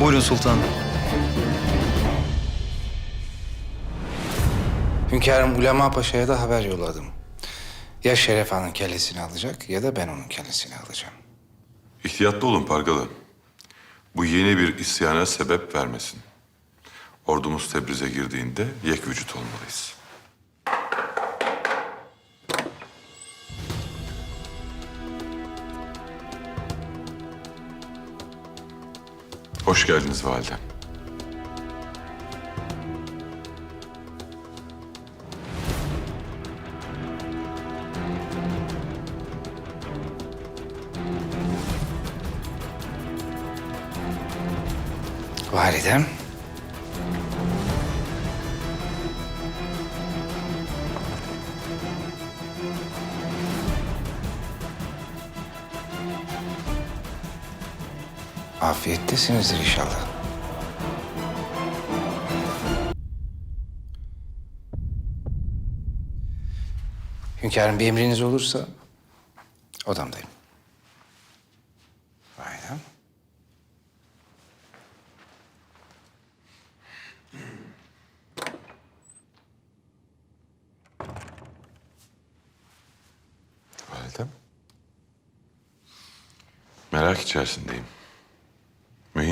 Buyurun sultanım. Hünkârım Ulema Paşa'ya da haber yolladım. Ya Şeref Han'ın kellesini alacak ya da ben onun kellesini alacağım. İhtiyatlı olun Pargalı. Bu yeni bir isyana sebep vermesin. Ordumuz Tebriz'e girdiğinde yek vücut olmalıyız. Hoş geldiniz validem. Validem. Afiyettesinizdir inşallah. Hünkârım bir emriniz olursa odamdayım. Validem. Validem. Merak içerisindeyim.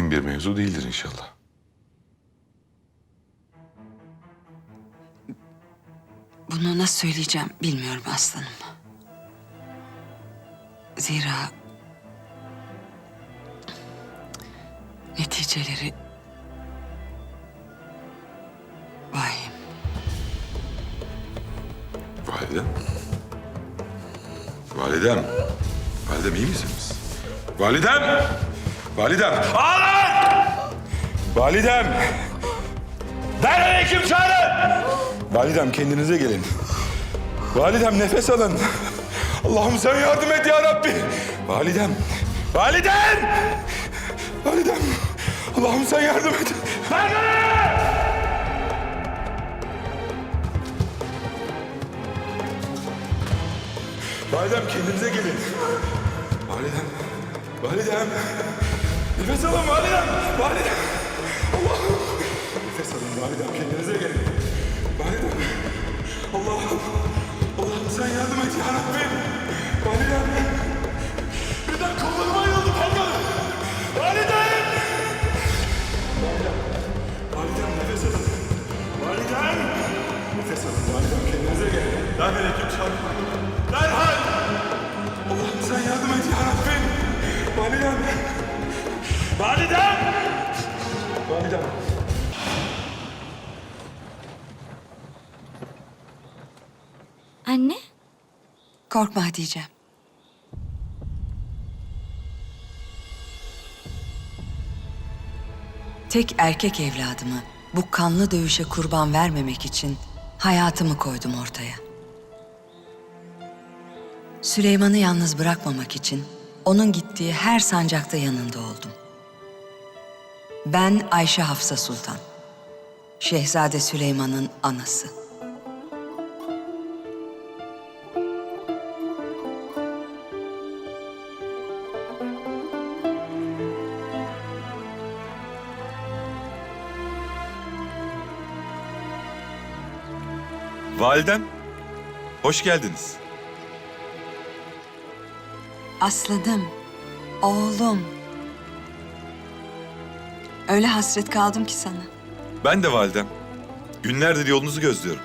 Mühim bir mevzu değildir inşallah. Bunu nasıl söyleyeceğim bilmiyorum aslanım. Zira neticeleri vahim. Validem. Validem. Validem iyi misiniz? Validem. Validem. Ağlar! Validem. Derhal hekim çağırın. Validem kendinize gelin. Validem nefes alın. Allah'ım sen yardım et ya Rabbi. Validem. Validem. Validem. Allah'ım sen yardım et. Validem kendinize gelin. Validem. Validem. Nefes alın validem. Validem. Allah'ım. Nefes alın validem kendinize gelin. Validem. Allah'ım. Validem. Anne, Korkma Hatice. Tek erkek evladımı bu kanlı dövüşe kurban vermemek için hayatımı koydum ortaya. Süleyman'ı yalnız bırakmamak için onun gittiği her sancakta yanında oldum. Ben Ayşe Hafsa Sultan. Şehzade Süleyman'ın anası. Validem, hoş geldiniz. Aslanım, oğlum. Öyle hasret kaldım ki sana. Ben de validem. Günlerdir yolunuzu gözlüyorum.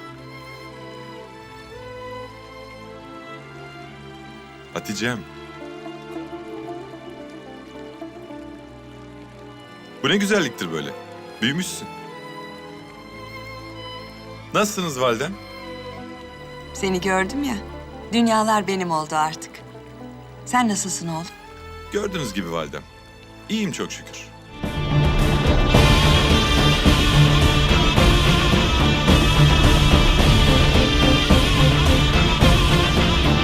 Hatice'm. Bu ne güzelliktir böyle. Büyümüşsün. Nasılsınız validem? Seni gördüm ya, dünyalar benim oldu artık. Sen nasılsın oğlum? Gördüğünüz gibi validem. İyiyim çok şükür.